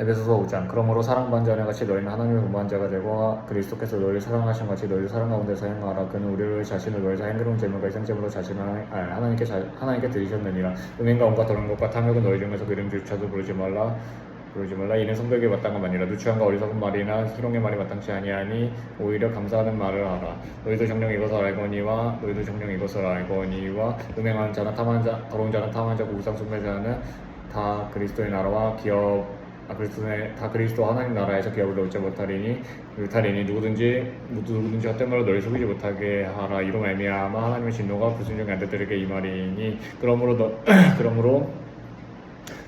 에베소서 5장. 그러므로 사랑받은 자녀 같이 너희는 하나님의 본받은 자가 되고 그리스도께서 너희를 사랑하신 같이 너희를 사랑 가운데서 행하라. 그는 우리를 자신을 위해서 행그러운 제물과 희생제물로 자신을 하- 아, 하나님께 자, 하나님께 드리셨느니라. 음행과 온갖 더러운 것과 탐욕은 너희 중에서 그림조차도 부르지 말라. 부르지 말라. 이는 성벽에 마땅한 말이라. 누추한과 어리석은 말이나 희롱의 말이 마땅치 아니하니 오히려 감사하는 말을 하라. 너희도 정령 이것을 알거니와 너희도 정령 이것을 알거니와 음행하는 자나 탐하는 자 더러운 자나 탐하는 자고 우상 숭배자는 다 그리스도의 나라와 기업 아, 그리스도의 다 그리스도 하나님 나라에서 기업을 얻지 못하리니 못하리니 누구든지 누구든지 헛된 말로 너희 속이지 못하게 하라. 이로 말미암아 하나님의 진노가 불순종의 안되들에게 이 말이니 그러므로 너 그러므로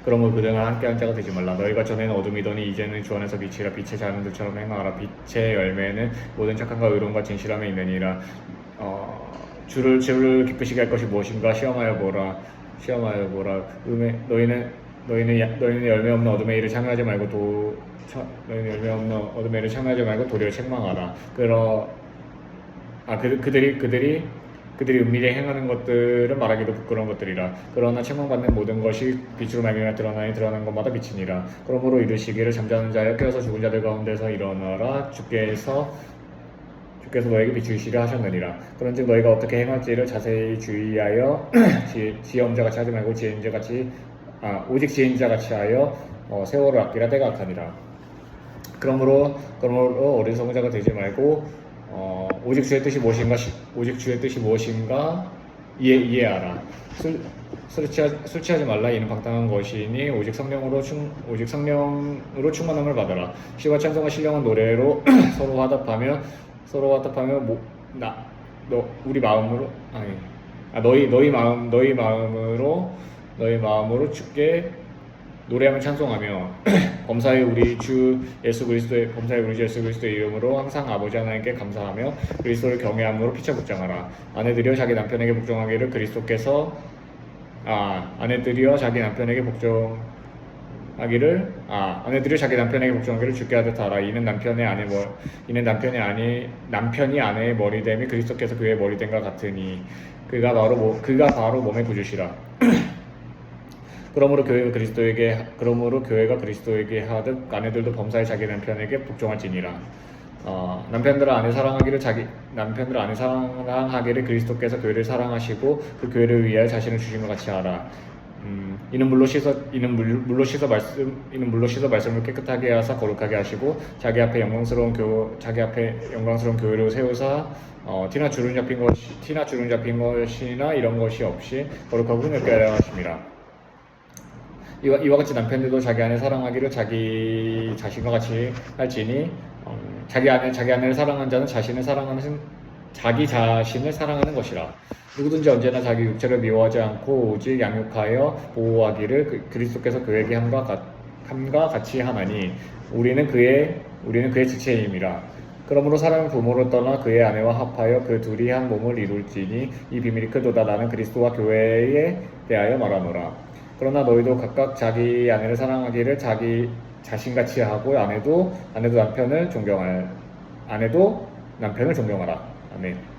그러므로 그들과 함께한 자가 되지 말라. 너희가 전에는 어둠이더니 이제는 주 안에서 빛이라. 빛의 자녀들처럼 행하라. 빛의 열매는 모든 착함과 의로움과 진실함에 있느니라. 어, 주를 주를 기쁘시게 할 것이 무엇인가? 시험하여 보라. 시험하여 보라. 음에 너희는 너희는 야- 너희는 열매 없는 어둠의 일을 참여하지 말고 도 차- 너희는 열매 없는 어둠의 일을 참여하지 말고 도리어 책망하라. 그러 아 그, 그들이 그들이 그들이 은밀히 행하는 것들은 말하기도 부끄러운 것들이라. 그러나 책망받는 모든 것이 빛으로 말미암아 드러나니 드러난 것마다 빛이니라. 그러므로 이르시기를 잠자는 자여 깨어서 죽은 자들 가운데서 일어나라. 주께서 주께서 너에게 비추시려 하셨느니라. 그런즉 너희가 어떻게 행할지를 자세히 주의하여 지, 지혜엄자 같이 하지 말고 지혜인자 같이 아 오직 지혜인자 같이 하여 어, 세월을 아끼라 때가 악하니라. 그러므로 그러므로 어리석은 자가 되지 말고 어, 오직 주의 뜻이 무엇인가 시- 오직 주의 뜻이 무엇인가 이해 이해하라. 술, 술, 취하, 술 취하지 말라. 이는 방탕한 것이니 오직 성령으로 충 오직 성령으로 충만함을 받아라. 시와 찬송과 신령한 노래로 서로 화답하며 서로 화답하며 모, 나, 너 우리 마음으로 아니 아, 너희 너희 마음 너희 마음으로 너희 마음으로 주께 노래하며 찬송하며 범사의 우리 주 예수 그리스도의 범사의 우리 주 예수 그리스도의 이름으로 항상 아버지 하나님께 감사하며 그리스도를 경외함으로 피차 복장하라. 아내들이여 자기 남편에게 복종하기를 그리스도께서 아 아내들이여 자기 남편에게 복종 하기를 아 아내들이 자기 남편에게 복종하기를 주께 하듯 하라. 이는 남편의 아내 머 이는 남편의 아니 남편이 아내의 머리됨이 그리스도께서 그의 머리됨과 같으니 그가 바로 모, 그가 바로 몸의 구주시라 그러므로 교회가 그리스도에게 그러므로 교회가 그리스도에게 하듯 아내들도 범사에 자기 남편에게 복종할지니라. 어, 남편들은 아내 사랑하기를 자기 남편들 아내 사랑하기를 그리스도께서 교회를 사랑하시고 그 교회를 위하여 자신을 것 같이 하라. 음, 이는 물로 씻어 이는 물, 물로 씻어 말씀 이는 물로 씻어 말씀을 깨끗하게 하사 거룩하게 하시고 자기 앞에 영광스러운 교 자기 앞에 영광스러운 교회를 세우사 어, 티나 주름 잡힌 것이 티나 주름 잡힌 것이나 이런 것이 없이 거룩하고 흥롭게 하려 하심이라. 이와, 이와 같이 남편들도 자기 아내 사랑하기를 자기 자신과 같이 할지니 어, 자기 아내 자기 아내를 사랑하는 자는 자신을 사랑하는 자기 자신을 사랑하는 것이라. 누구든지 언제나 자기 육체를 미워하지 않고 오직 양육하여 보호하기를 그, 그리스도께서 그에게 함과, 같, 함과 같이 하나니 우리는 그의 우리는 그의 지체임이라. 그러므로 사람은 부모를 떠나 그의 아내와 합하여 그 둘이 한 몸을 이룰지니 이 비밀이 크도다. 나는 그리스도와 교회에 대하여 말하노라 그러나 너희도 각각 자기 아내를 사랑하기를 자기 자신같이 하고 아내도 아내도 남편을 존경할 아내도 남편을 존경하라. 아멘.